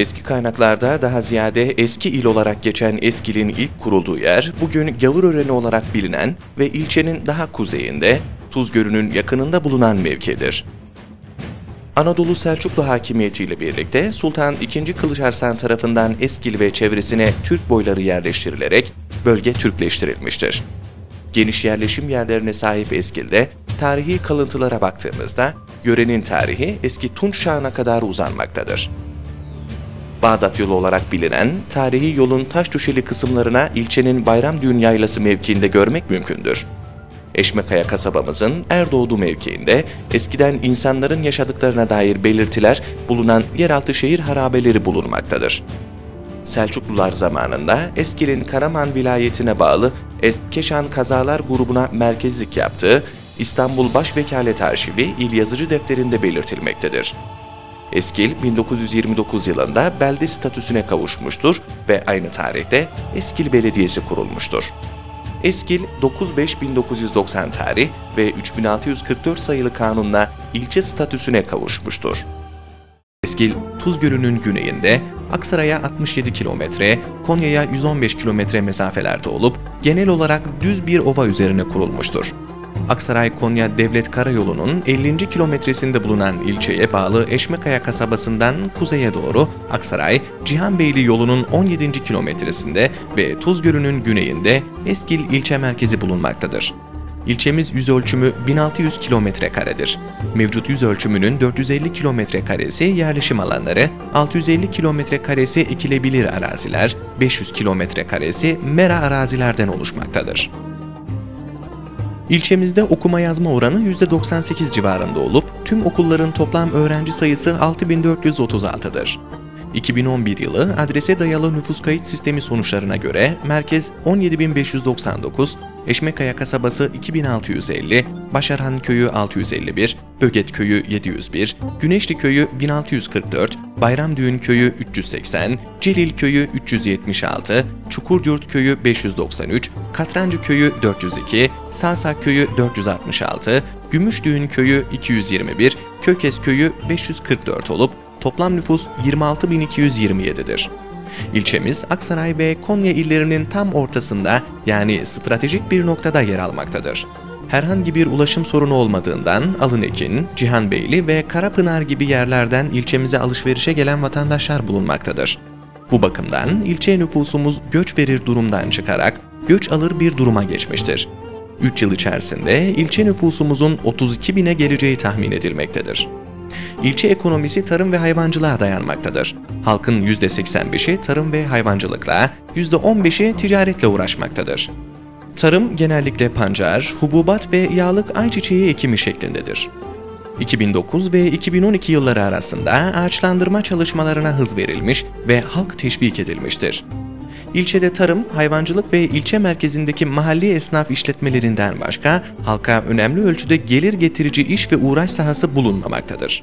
Eski kaynaklarda daha ziyade eski il olarak geçen Eskil'in ilk kurulduğu yer, bugün Gavuröreni olarak bilinen ve ilçenin daha kuzeyinde, Tuz Gölü'nün yakınında bulunan mevkidir. Anadolu Selçuklu hakimiyetiyle birlikte Sultan II. Kılıçarslan tarafından Eskil ve çevresine Türk boyları yerleştirilerek bölge Türkleştirilmiştir. Geniş yerleşim yerlerine sahip Eskil'de tarihi kalıntılara baktığımızda yörenin tarihi eski Tunç çağına kadar uzanmaktadır. Bağdat yolu olarak bilinen tarihi yolun taş döşeli kısımlarına ilçenin Bayram Yaylası mevkiinde görmek mümkündür. Eşmekaya kasabamızın Erdoğdu mevkiinde eskiden insanların yaşadıklarına dair belirtiler bulunan yeraltı şehir harabeleri bulunmaktadır. Selçuklular zamanında Eskil'in Karaman vilayetine bağlı Eskeşan Kazalar grubuna merkezlik yaptığı İstanbul Başvekalet Arşivi İl Yazıcı Defteri'nde belirtilmektedir. Eskil 1929 yılında belde statüsüne kavuşmuştur ve aynı tarihte Eskil Belediyesi kurulmuştur. Eskil 9-5-1990 tarih ve 3644 sayılı kanunla ilçe statüsüne kavuşmuştur. Eskil, Tuz Gölü'nün güneyinde, Aksaray'a 67 kilometre, Konya'ya 115 kilometre mesafelerde olup genel olarak düz bir ova üzerine kurulmuştur. Aksaray-Konya Devlet Karayolu'nun 50. kilometresinde bulunan ilçeye bağlı Eşmekaya kasabasından kuzeye doğru Aksaray, Cihanbeyli yolunun 17. kilometresinde ve Tuz Gölü'nün güneyinde Eskil ilçe merkezi bulunmaktadır. İlçemiz yüz ölçümü 1600 kilometre karedir. Mevcut yüz ölçümünün 450 kilometre karesi yerleşim alanları, 650 kilometre karesi ekilebilir araziler, 500 kilometre karesi mera arazilerden oluşmaktadır. İlçemizde okuma yazma oranı %98 civarında olup tüm okulların toplam öğrenci sayısı 6436'dır. 2011 yılı adrese dayalı nüfus kayıt sistemi sonuçlarına göre merkez 17599, Eşmekaya kasabası 2650, Başarhan köyü 651, Böget köyü 701, Güneşli köyü 1644, Bayramdüğün köyü 380, Celil köyü 376, Çukurcurt köyü 593, Katrancı köyü 402, Sağsak köyü 466, Gümüşdüğün köyü 221, Kökes köyü 544 olup toplam nüfus 26.227'dir. İlçemiz Aksaray ve Konya illerinin tam ortasında yani stratejik bir noktada yer almaktadır. Herhangi bir ulaşım sorunu olmadığından Alınekin, Cihanbeyli ve Karapınar gibi yerlerden ilçemize alışverişe gelen vatandaşlar bulunmaktadır. Bu bakımdan ilçe nüfusumuz göç verir durumdan çıkarak göç alır bir duruma geçmiştir. 3 yıl içerisinde ilçe nüfusumuzun 32 bine geleceği tahmin edilmektedir. İlçe ekonomisi tarım ve hayvancılığa dayanmaktadır. Halkın %85'i tarım ve hayvancılıkla, %15'i ticaretle uğraşmaktadır. Tarım genellikle pancar, hububat ve yağlık ayçiçeği ekimi şeklindedir. 2009 ve 2012 yılları arasında ağaçlandırma çalışmalarına hız verilmiş ve halk teşvik edilmiştir. İlçede tarım, hayvancılık ve ilçe merkezindeki mahalli esnaf işletmelerinden başka halka önemli ölçüde gelir getirici iş ve uğraş sahası bulunmamaktadır.